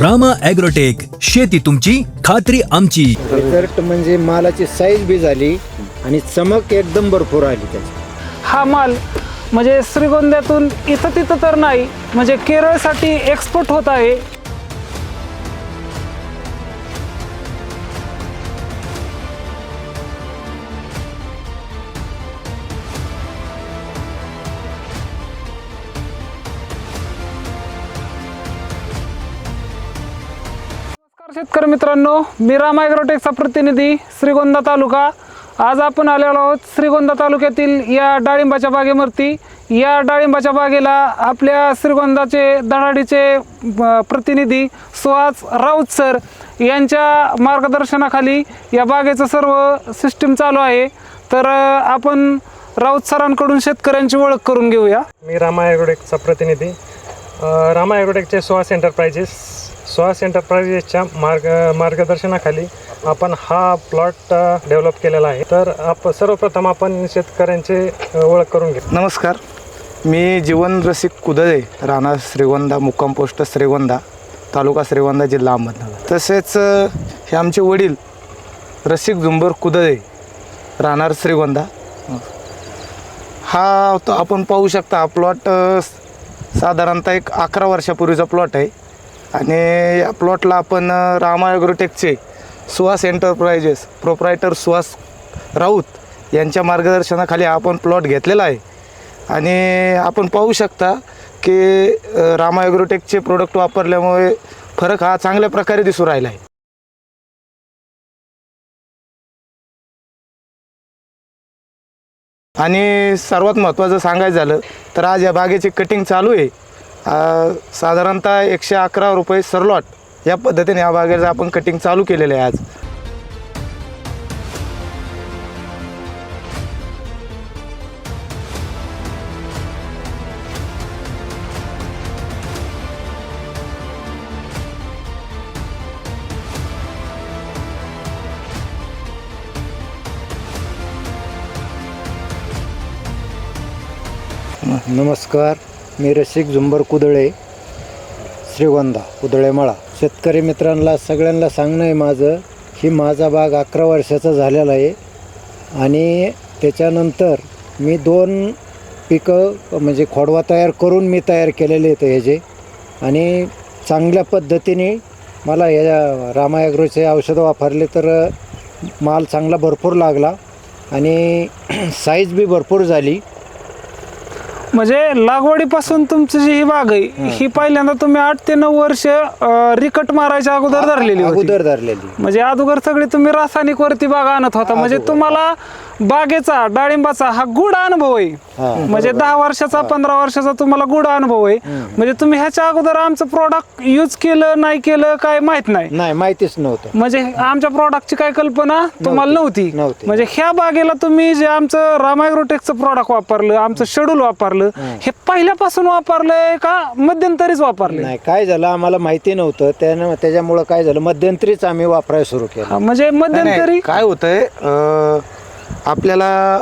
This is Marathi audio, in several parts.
रामा ॲग्रोटेक शेती तुमची खात्री आमची. रिझल्ट म्हणजे मालाची साईज बी झाली आणि चमक एकदम भरपूर आली त्याची. हा माल म्हणजे श्रीगोंद्यातून इथं तिथं तर नाही म्हणजे केरळसाठी एक्सपोर्ट होत आहे. शेतकरी मित्रांनो मी राम ॲग्रोटेकचा प्रतिनिधी श्रीगोंदा तालुका. आज आपण आलेलो आहोत श्रीगोंदा तालुक्यातील या डाळिंबाच्या बागेवरती. या डाळिंबाच्या बागेला आपल्या श्रीगोंदाचे दडाडीचे प्रतिनिधी सुहास राऊत सर यांच्या मार्गदर्शनाखाली या बागेचं सर्व सिस्टीम चालू आहे. तर आपण राऊत सरांकडून शेतकऱ्यांची ओळख करून घेऊया. मी रामा ॲग्रोटेकचा प्रतिनिधी. रामा ॲग्रोटेकचे सुहास एंटरप्राइजेस सुहास एंटरप्राइजेसच्या मार्ग मार्गदर्शनाखाली आपण हा प्लॉट डेव्हलप केलेला आहे. तर आप सर्वप्रथम आपण शेतकऱ्यांचे ओळख करून घेऊ. नमस्कार. मी जीवन रसिक कुदळे राहणार श्रीगोंदा मुक्काम पोस्ट श्रीगोंदा तालुका श्रीगोंदा जिल्हा अहमदनगर. तसेच हे आमचे वडील रसिक झुंबर कुदळे राहणार श्रीगोंदा. हा तो आपण पाहू शकता हा प्लॉट साधारणतः एक अकरा वर्षापूर्वीचा प्लॉट आहे. आणि या प्लॉटला आपण अ, रामा ॲग्रोटेकचे सुहास एंटरप्राइजेस प्रोप्रायटर सुहास राऊत यांच्या मार्गदर्शनाखाली आपण प्लॉट घेतलेला आहे. आणि आपण पाहू शकता की अ, रामा ॲग्रोटेकचे प्रोडक्ट वापरल्यामुळे फरक हा चांगल्या प्रकारे दिसून राहिला आहे. आणि सर्वात महत्त्वाचं सांगायचं झालं तर आज या बागेची कटिंग चालू आहे. साधारणतः एकशे अकरा रुपये सरलॉट या पद्धतीने या बागेचं आपण कटिंग चालू केलेलं आहे आज. नमस्कार. मी रसिक झुंबर कुदळे श्रीगोंदा कुदळेमळा. शेतकरी मित्रांना सगळ्यांना सांगणं आहे माझं ही माझा बाग अकरा वर्षाचा झालेला आहे आणि त्याच्यानंतर मी दोन पिकं म्हणजे खोडवा तयार करून मी तयार केलेले आहेत ह्याचे आणि चांगल्या पद्धतीने मला या रामायग्रोचे औषधं वापरले तर माल चांगला भरपूर लागला आणि साईज बी भरपूर झाली. म्हणजे लागवडीपासून तुमची जी ही बाग आहे ही पहिल्यांदा तुम्ही आठ ते नऊ वर्ष अ, रिकट मारायच्या अगोदर धरलेली होती. अगोदर धरलेली. म्हणजे अगोदर सगळी तुम्ही रासायनिक वरती बाग आणत होता. म्हणजे तुम्हाला बागेचा डाळिंबाचा हा गुड अनुभव आहे. हा. म्हणजे दहा वर्षाचा पंधरा वर्षाचा तुम्हाला गुड अनुभव आहे. म्हणजे तुम्ही ह्याच्या अगोदर आमचं प्रॉडक्ट यूज केलं नाही केलं काय माहीत नाही. नाही माहितीच नव्हतं. म्हणजे आमच्या प्रॉडक्टची काय कल्पना तुम्हाला नव्हती. नव्हती. म्हणजे ह्या बागेला तुम्ही जे आमचं रामायग्रोटेकचं प्रॉडक्ट वापरलं आमचं शेड्यूल वापरलं हे पहिल्यापासून वापरलंय का मध्यंतरीच वापरलंय? नाही काय झालं आम्हाला माहिती नव्हतं. त्यानं त्याच्यामुळं काय झालं मध्यंतरीच आम्ही वापरायला सुरू केलं. म्हणजे मध्यंतरी काय होतंय आपल्याला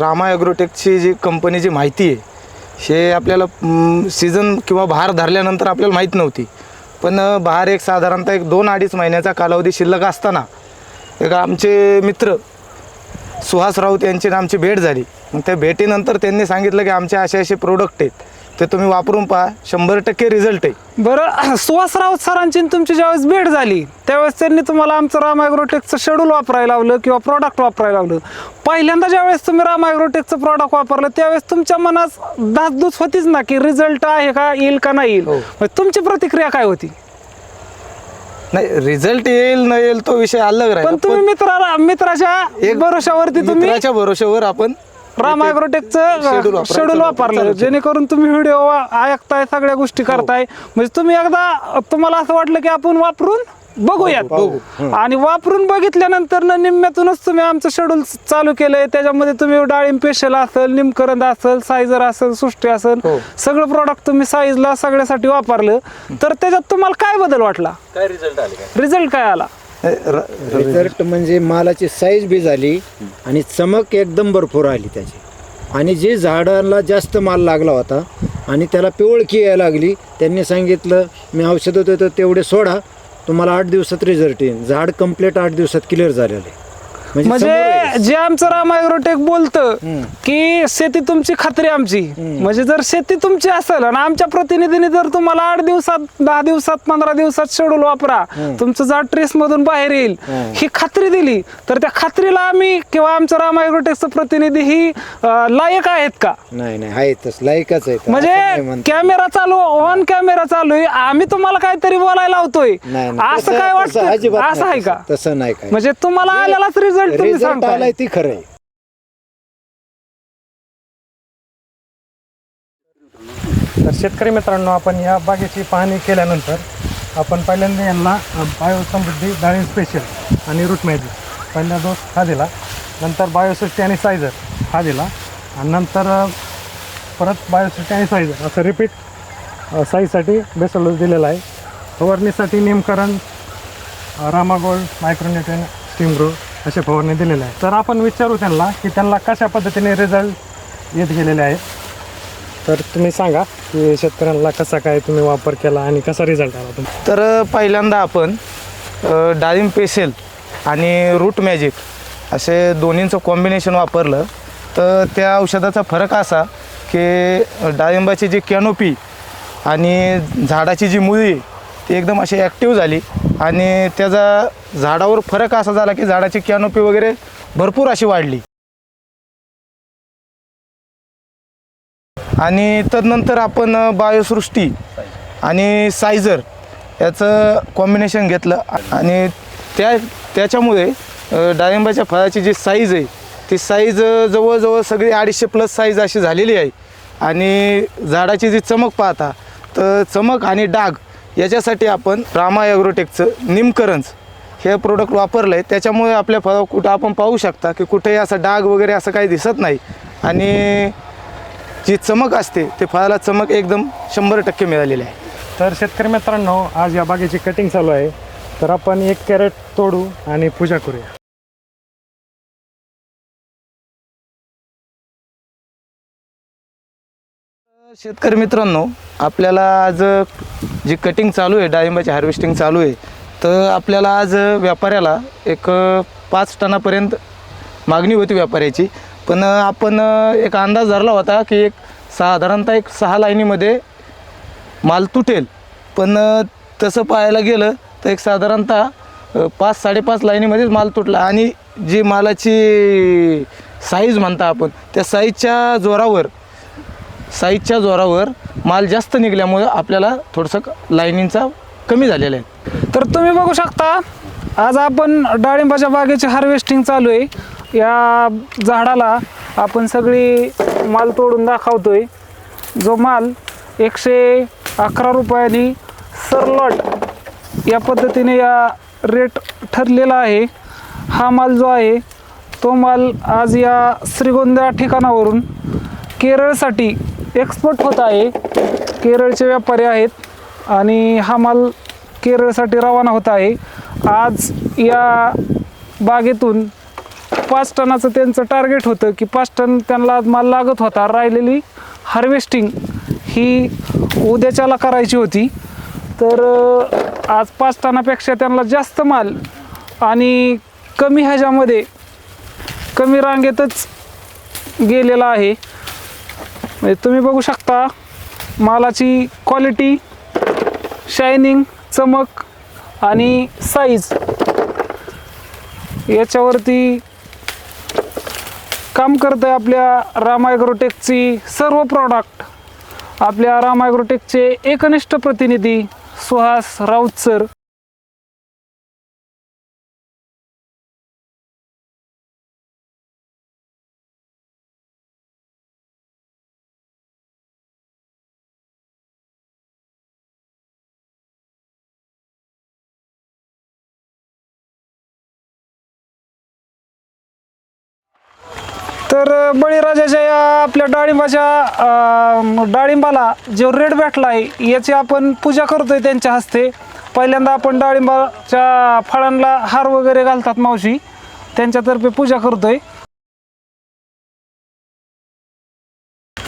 रामा ॲग्रोटेकची जी कंपनीची माहिती आहे हे आपल्याला सीझन किंवा बहार धरल्यानंतर आपल्याला माहीत नव्हती. पण बाहेर बहार एक साधारणतः एक दोन अडीच महिन्याचा कालावधी शिल्लक असताना एक आमचे मित्र सुहास राऊत यांची आमची भेट झाली. मग त्या भेटीनंतर त्यांनी सांगितलं की आमचे असे असे प्रोडक्ट आहेत. ते तुम्ही वापरून पहा. शंभर टक्के रिझल्ट आहे. बरं सुहास राऊत सरांची आणि तुमची ज्यावेळेस भेट झाली त्यावेळेस त्यांनी तुम्हाला आमचं राम ॲग्रोटेकचं शेड्यूल वापरायला लावलं किंवा प्रॉडक्ट वापरायला लावलं. पहिल्यांदा ज्यावेळेस तुम्ही राम ॲग्रोटेकचं प्रॉडक्ट वापरलं त्यावेळेस तुमच्या मनात धासधूस होतीच ना की रिझल्ट आहे का येईल का नाही येईल? हो. मग तुमची प्रतिक्रिया काय होती? नाही रिझल्ट येईल न येईल तो विषय अलग राहील. पण तुम्ही मित्राला मित्राच्या एक भरोशावरती तुम्ही मित्राच्या भरोश्यावर आपण राम ॲग्रोटेकचं शेड्यूल वापरलं जेणेकरून तुम्ही व्हिडिओ ऐकताय सगळ्या गोष्टी करताय. म्हणजे तुम्ही एकदा तुम्हाला असं वाटलं की आपण वापरून बघूयात. आणि वापरून बघितल्यानंतर ना निम्म्यातूनच तुम्ही आमचं शेड्यूल चालू केलंय. त्याच्यामध्ये तुम्ही डाळिंब पेशल असेल निमकरंद असेल सायझर असेल सुष्टी असेल हो. सगळं प्रॉडक्ट तुम्ही साईजला सगळ्यासाठी वापरलं. तर त्याच्यात तुम्हाला काय बदल वाटला? काय रिझल्ट काय आला? रिझल्ट म्हणजे मालाची साईज बी झाली आणि चमक एकदम भरपूर आली त्याची. आणि जे झाडाला जास्त माल लागला होता आणि त्याला पिवळकी यायला लागली त्यांनी सांगितलं मी औषधं देतो तेवढे सोडा. तुम्हाला आठ दिवसात रिझल्ट येईल. झाड कंप्लीट आठ दिवसात क्लिअर झालेलं आहे. म्हणजे आहे. जे आमचं रामायग्रोटेक बोलतं हम्म. की शेती तुमची खात्री आमची. म्हणजे जर शेती तुमची असेल आणि आमच्या प्रतिनिधीने जर तुम्हाला आठ दिवसात दहा दिवसात पंधरा दिवसात शेड्यूल वापरा तुमचं झाड ट्रेस मधून बाहेर येईल. ही खात्री दिली तर त्या खात्रीला आम्ही किंवा आमचं रामायग्रोटेकचं प्रतिनिधी ही लायक आहेत का? नाही नाही आहेतच लायकच आहे म्हणजे कॅमेरा चालू ऑन कॅमेरा चालू आहे. आम्ही तुम्हाला काहीतरी बोलायला लावतोय. असं काय वाटतं? असं आहे का? तसं नाही काय म्हणजे तुम्हाला आलेलाच रिझल्ट तुम्ही रिझल्ट सांगताय ती खरं आहे. तर शेतकरी मित्रांनो आपण या बागेची पाहणी केल्यानंतर आपण पहिल्यांदा यांना बायोसमृद्धी डाळी स्पेशल आणि रूट मॅजिक पहिला डोस हा दिला. नंतर बायोसृष्टी आणि सायझर हा दिला. आणि नंतर परत बायोसृष्टी आणि सायझर असं रिपीट साईजसाठी बेसल डोस दिलेला आहे. फवारणीसाठी नेमकरण रामागोल्ड गोल्ड स्टीम ग्रो असे फवारणी दिलेले आहे. तर आपण विचारू त्यांना की त्यांना कशा पद्धतीने रिझल्ट येत गेलेले आहेत. तर तुम्ही सांगा की शेतकऱ्यांना कसा काय तुम्ही वापर केला आणि कसा रिझल्ट आला तुम्ही तर पहिल्यांदा आपण डाळिंब पेसेल आणि रूट मॅजिक असे दोन्हींचं कॉम्बिनेशन वापरलं तर त्या औषधाचा फरक असा की डाळिंबाची जी कॅनोपी आणि झाडाची जी मुळी ती एकदम अशी ॲक्टिव्ह झाली. आणि त्याचा झाडावर फरक असा झाला की झाडाची कॅनोपी वगैरे भरपूर अशी वाढली. आणि तदनंतर आपण बायोसृष्टी आणि सायझर याचं कॉम्बिनेशन घेतलं. आणि त्या त्याच्यामुळे डाळिंबाच्या फळाची जी साईज आहे ती साईज जवळजवळ सगळी अडीचशे प्लस साईज अशी झालेली आहे. आणि झाडाची जी चमक पाहता तर चमक आणि डाग याच्यासाठी आपण रामा ॲग्रोटेकचं निमकरंज हे प्रोडक्ट वापरलं आहे त्याच्यामुळे आपल्या फळावर कुठं आपण पाहू शकता की कुठेही असं डाग वगैरे असं काही दिसत नाही. आणि जी चमक असते ते फळाला चमक एकदम शंभर टक्के मिळालेली आहे. तर शेतकरी मित्रांनो आज या बागेची कटिंग चालू आहे. तर आपण एक कॅरेट तोडू आणि पूजा करूया. शेतकरी मित्रांनो आपल्याला आज जी कटिंग चालू आहे डाळिंबाची हार्वेस्टिंग चालू आहे तर आपल्याला आज व्यापाऱ्याला एक पाच टनापर्यंत मागणी होती व्यापाऱ्याची. पण आपण एक अंदाज धरला होता की एक साधारणतः एक सहा लाईनीमध्ये माल तुटेल. पण तसं पाहायला गेलं तर एक साधारणतः पाच साडेपाच लाईनीमध्येच माल तुटला. आणि जी मालाची साईज म्हणता आपण त्या साईजच्या जोरावर साईजच्या जोरावर माल जास्त निघाल्यामुळं आपल्याला थोडंसं लाईनिंगचा कमी झालेला आहे. तर तुम्ही बघू शकता आज आपण डाळिंबाच्या बागेची हार्वेस्टिंग चालू आहे. या झाडाला आपण सगळी माल तोडून दाखवतोय. जो माल एकशे अकरा रुपयांनी सरलॉट या पद्धतीने या रेट ठरलेला आहे. हा माल जो आहे तो माल आज या श्रीगोंदा ठिकाणावरून केरळसाठी एक्सपोर्ट होत आहे. केरळचे व्यापारी आहेत आणि हा माल केरळसाठी रवाना होत आहे. आज या बागेतून पाच टनाचं त्यांचं टार्गेट होतं की पाच टन त्यांना माल लागत होता. राहिलेली हार्वेस्टिंग ही उद्याच्याला करायची होती. तर आज पाच टनापेक्षा त्यांना जास्त माल आणि कमी ह्याच्यामध्ये कमी रांगेतच गेलेला आहे. म्हणजे तुम्ही बघू शकता मालाची क्वालिटी शायनिंग चमक आणि साईज याच्यावरती काम करत आहे आपल्या रामायग्रोटेकची सर्व प्रॉडक्ट आपल्या रामायग्रोटेकचे एकनिष्ठ प्रतिनिधी सुहास राऊत सर तर बळीराजाच्या या आपल्या डाळिंबाच्या डाळिंबाला जो रेड भेटला आहे याची आपण पूजा करतोय त्यांच्या हस्ते. पहिल्यांदा आपण डाळिंबाच्या फळांना हार वगैरे घालतात मावशी. त्यांच्यातर्फे पूजा करतोय.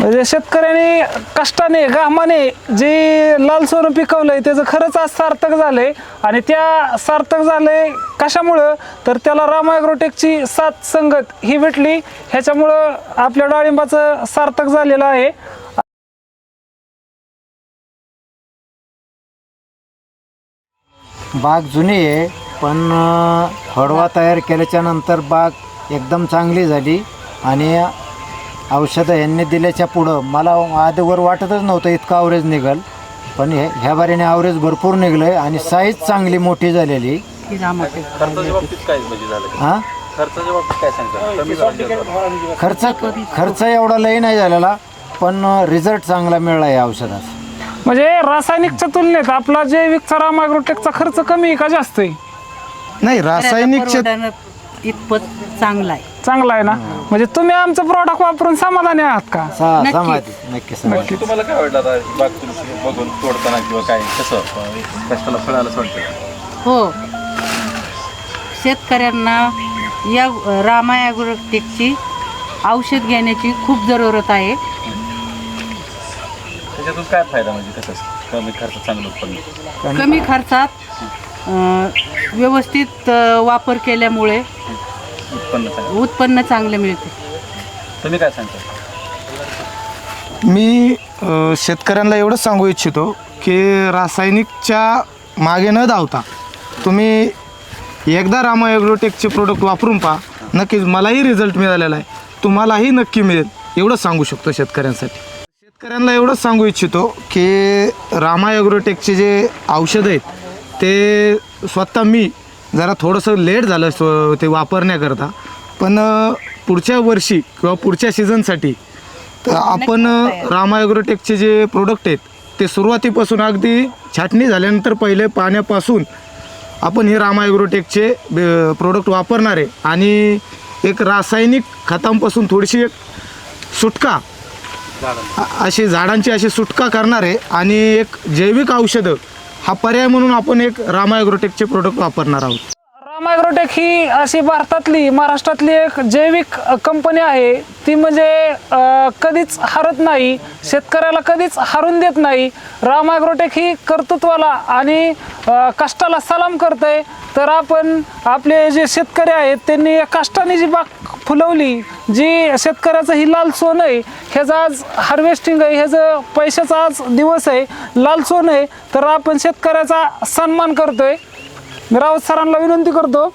म्हणजे शेतकऱ्याने कष्टाने घामाने जे लाल सोनं पिकवलंय त्याचं खरंच आज सार्थक झालंय. आणि त्या सार्थक झालंय कशामुळं? तर त्याला राम ॲग्रोटेकची साथ संगत ही भेटली. ह्याच्यामुळं आपल्या डाळिंबाचं सार्थक झालेलं आहे. बाग जुनी आहे पण हडवा तयार केल्याच्यानंतर बाग एकदम चांगली झाली. आणि औषधं यांनी दिल्याच्या पुढं मला आधीवर वाटतच नव्हतं इतकं आवरेज निघल. पण हे ह्या बारीने आवरेज भरपूर निघलं आहे आणि साईज चांगली मोठी झालेली. हां? खर्च खर्च एवढा लई नाही झालेला पण रिझल्ट चांगला मिळाला या औषधाचा. म्हणजे रासायनिकच्या तुलनेत आपला जैविकचा राम ॲग्रोटेकचा खर्च कमी आहे का जास्त आहे? नाही रासायनिक शेत इतपत चांगला आहे. चांगला आहे ना? म्हणजे तुम्ही आमचं प्रॉडक्ट वापरून समाधानी आहात का? सा नक्कीच. समाधी नक्की समाधी. तुम्हाला काय वाटलं आता बाग तुमची बघून तोडताना किंवा काय? कसं? कष्टाला फळाला हो. शेतकऱ्यांना या रामा ॲग्रोटेकची औषध घेण्याची खूप जरूरत आहे. त्याच्यातून काय फायदा म्हणजे कसं? कमी खर्च चांगलं उत्पन्न. कमी खर्चात व्यवस्थित वापर केल्यामुळे उत्पन्न चांगलं. उत्पन्न चांगले मिळते. तुम्ही काय सांगता? मी अ, शेतकऱ्यांना एवढंच सांगू इच्छितो की रासायनिकच्या मागे न धावता तुम्ही एकदा रामा ॲग्रोटेकचे प्रोडक्ट वापरून पहा. नक्कीच मलाही रिझल्ट मिळालेला आहे. तुम्हालाही नक्की मिळेल. एवढंच सांगू शकतो शेतकऱ्यांसाठी. शेतकऱ्यांना एवढंच सांगू इच्छितो की रामा ॲग्रोटेकचे जे औषधं आहेत ते स्वतः मी जरा थोडंसं लेट झालं स्व ते वापरण्याकरता. पण पुढच्या वर्षी किंवा पुढच्या सीझनसाठी तर आपण रामा ॲग्रोटेकचे जे प्रोडक्ट आहेत ते सुरुवातीपासून अगदी छाटणी झाल्यानंतर पहिले पाण्यापासून आपण हे रामा ॲग्रोटेकचे प्रोडक्ट वापरणार आहे आणि एक रासायनिक खतांपासून थोडीशी एक सुटका अशी झाडांची अशी सुटका करणार आहे आणि एक जैविक औषधं हा पर्याय म्हणून आपण एक रामा ॲग्रोटेकचे प्रोडक्ट वापरणार आहोत. रामायग्रोटेक ही अशी भारतातली महाराष्ट्रातली एक जैविक कंपनी आहे. ती म्हणजे अ, कधीच हरत नाही शेतकऱ्याला कधीच हरून देत नाही. रामायग्रोटेक ही कर्तृत्वाला आणि अ, कष्टाला सलाम करते तर आपण आपले जे शेतकरी आहेत त्यांनी या कष्टाने जी बाग फुलवली जी शेतकऱ्याचं ही लाल सोनं आहे ह्याचं आज हार्वेस्टिंग आहे ह्याचं पैशाचा आज दिवस आहे लाल सोनं आहे तर आपण शेतकऱ्याचा सन्मान करतोय. मी राऊत सरांना विनंती करतो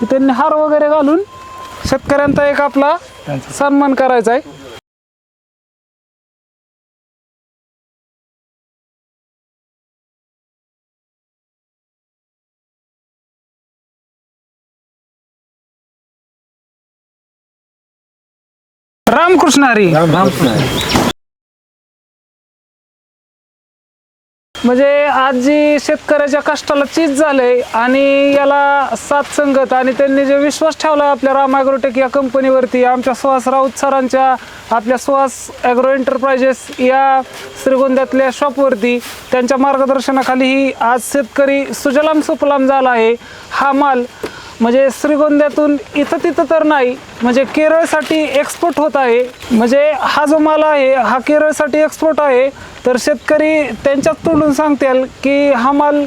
की त्यांनी हार वगैरे घालून शेतकऱ्यांचा एक आपला सन्मान करायचा आहे. रामकृष्ण हरी. म्हणजे आज जी शेतकऱ्याच्या कष्टाला चीज झालंय आणि याला साथ संगत आणि त्यांनी जे विश्वास ठेवला आपल्या राम ॲग्रोटेक या कंपनीवरती आमच्या सुहास राऊत सरांच्या आपल्या सुहास ॲग्रो एंटरप्राइजेस या श्रीगोंद्यातल्या शॉपवरती त्यांच्या मार्गदर्शनाखाली ही आज शेतकरी सुजलाम सुफलाम झाला आहे. हा माल म्हणजे श्रीगोंद्यातून इथं तिथं तर नाही म्हणजे केरळसाठी एक्सपोर्ट होत आहे. म्हणजे हा जो माल आहे हा केरळसाठी एक्सपोर्ट आहे. तर शेतकरी त्यांच्याच तोंडून सांगतील की हा माल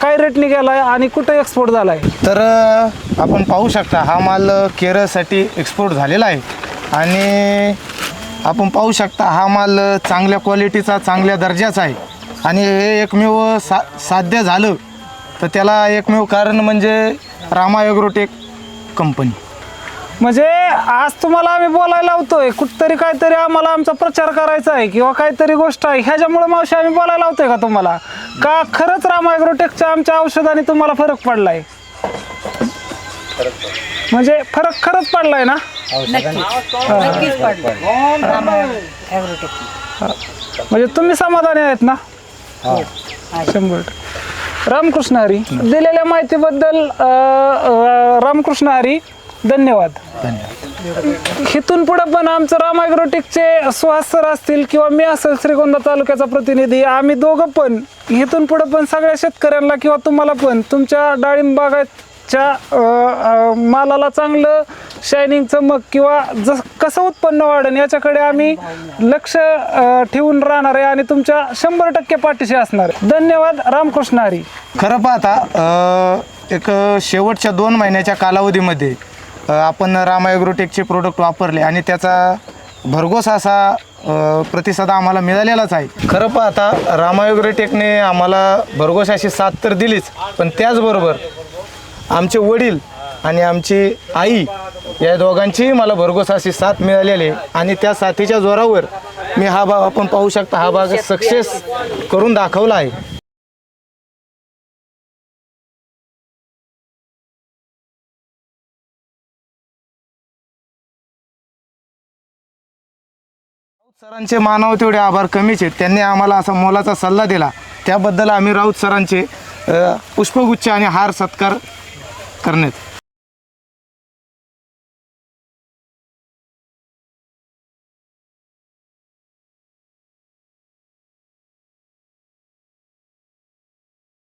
काय रेटने गेला आहे आणि कुठं एक्सपोर्ट झाला आहे तर अ, आपण पाहू शकता हा माल अ, केरळसाठी एक्सपोर्ट झालेला आहे. आणि आपण पाहू शकता हा माल अ, चांगल्या क्वालिटीचा चांगल्या दर्जाचा आहे. आणि हे एकमेव सा साध्य झालं तर त्याला एकमेव कारण म्हणजे रामा ॲग्रोटेक कंपनी. म्हणजे आज तुम्हाला आम्ही बोलायला लावतोय कुठतरी काहीतरी आम्हाला आमचा प्रचार करायचा आहे किंवा काहीतरी गोष्ट आहे ह्याच्यामुळे मावशी आम्ही बोलायला लावतोय का तुम्हाला? का खरंच राम ॲग्रोटेकच्या आमच्या औषधाने तुम्हाला फरक पडलाय? म्हणजे फरक खरंच पडलाय ना? नक्कीच. म्हणजे तुम्ही समाधानी आहेत ना? शंभर टक्के. रामकृष्ण हरी. दिलेल्या माहितीबद्दल अ, अ, रामकृष्ण हरी धन्यवाद. इथून पुढे पण आमचं राम ॲग्रोटेकचे सुहास सर असतील किंवा मी असेल श्रीगोंदा तालुक्याचा प्रतिनिधी आम्ही दोघं पण इथून पुढे पण सगळ्या शेतकऱ्यांना किंवा तुम्हाला पण तुमच्या डाळिंब बागायत च्या मालाला चांगलं शायनिंग चमक किंवा जस कसं उत्पन्न वाढेल याच्याकडे आम्ही लक्ष ठेवून राहणार आहे आणि तुमच्या शंभर टक्के पाठीशी असणार आहे. धन्यवाद. रामकृष्ण हरी. खरं पाहता एक शेवटच्या दोन महिन्याच्या कालावधीमध्ये आपण रामायग्रोटेकचे प्रोडक्ट वापरले आणि त्याचा भरघोस असा प्रतिसाद आम्हाला मिळालेलाच आहे. खरं पाहता रामा आम्हाला भरघोस अशी साथ तर दिलीच पण त्याचबरोबर आमचे वडील आणि आमची आई या दोघांचीही मला भरघोस अशी साथ मिळालेली आहे. आणि त्या साथीच्या जोरावर मी हा भाग आपण पाहू शकता. हा भाग सक्सेस करून दाखवला आहे. सरांचे मानव तेवढे आभार कमीच आहेत. त्यांनी आम्हाला असा मोलाचा सल्ला दिला. त्याबद्दल आम्ही राऊत सरांचे पुष्पगुच्छ आणि हार सत्कार करण्यात.